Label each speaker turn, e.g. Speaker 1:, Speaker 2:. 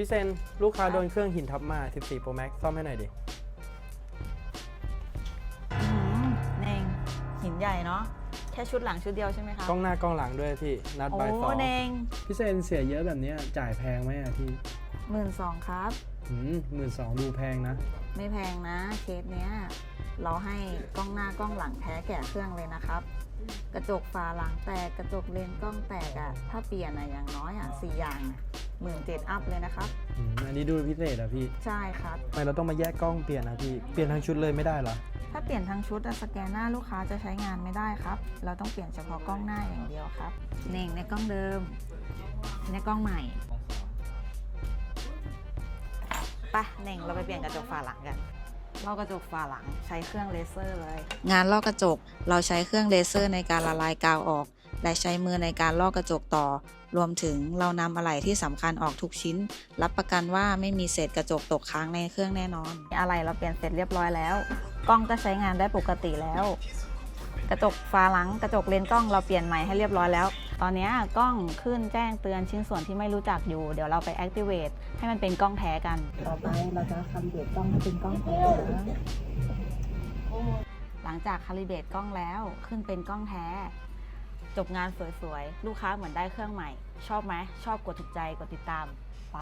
Speaker 1: พี่เซนลูกค้าโดนเครื่องหินทับมา 14 Pro Max ซ่อมให้หน่อยดิ
Speaker 2: อืมเนงหินใหญ่เนาะแค่ชุดหลังชุดเดียวใช่ไหมคะ
Speaker 1: กล้องหน้ากล้องหลังด้วยพี่ นัด
Speaker 2: โอ้
Speaker 1: บายสอง
Speaker 2: เนง
Speaker 1: พี่เซนเสียเยอะแบบเนี้ยจ่ายแพงไหมอะพี่
Speaker 2: หมื่นสองครับ
Speaker 1: หืมหมื่นสองดูแพงนะ
Speaker 2: ไม่แพงนะเคสเนี้ย เราให้กล้องหน้ากล้องหลังแท้แก่เครื่องเลยนะครับ กระจกฝาหลังแตกกระจกเลนส์กล้องแตกอะถ้าเปลี่ยนอะอย่างน้อยอะสี่อย่าง หมื่นเจ็ดอัพเลยนะครับ
Speaker 1: อืมอันนี้ดูพิเศษอะพี่
Speaker 2: ใช่ครับ
Speaker 1: ทำไมเราต้องมาแยกกล้องเปลี่ยนนะพี่ เปลี่ยนทั้งชุดเลยไม่ได้เหรอ
Speaker 2: ถ้าเปลี่ยนทั้งชุดอะสแกนหน้าลูกค้าจะใช้งานไม่ได้ครับ เราต้องเปลี่ยนเฉพาะกล้องหน้าอย่างเดียวครับ เน่งในกล้องเดิม ในกล้องใหม่ไปะเน่งเราไปเปลี่ยนกระจกฝาหลังกันลอกกระจกฝาหลังใช้เครื่องเลเซอร์เลย งานลอกกระจกเราใช้เครื่องเลเซอร์ในการละลายกาวออก และใช้มือในการลอกกระจกต่อ รวมถึงเรานำอะไหล่ที่สำคัญออกทุกชิ้น รับประกันว่าไม่มีเศษกระจกตกค้างในเครื่องแน่นอน อะไหล่เราเปลี่ยนเสร็จเรียบร้อยแล้ว กล้องก็ใช้งานได้ปกติแล้ว กระจกฝาหลังกระจกเลนส์กล้องเราเปลี่ยนใหม่ให้เรียบร้อยแล้ว ตอนนี้กล้องขึ้นแจ้งเตือนชิ้นส่วนที่ไม่รู้จักอยู่ เดี๋ยวเราไป activate ให้มันเป็นกล้องแท้กัน ต่อไปเราจะคาลิเบตกล้องให้เป็นกล้องแท้นะหลังจากคาลิเบตกล้องแล้วขึ้นเป็นกล้องแท้ จบงานสวยๆ ลูกค้าเหมือนได้เครื่องใหม่ ชอบไหม ชอบกดถูกใจ กดติดตาม ไป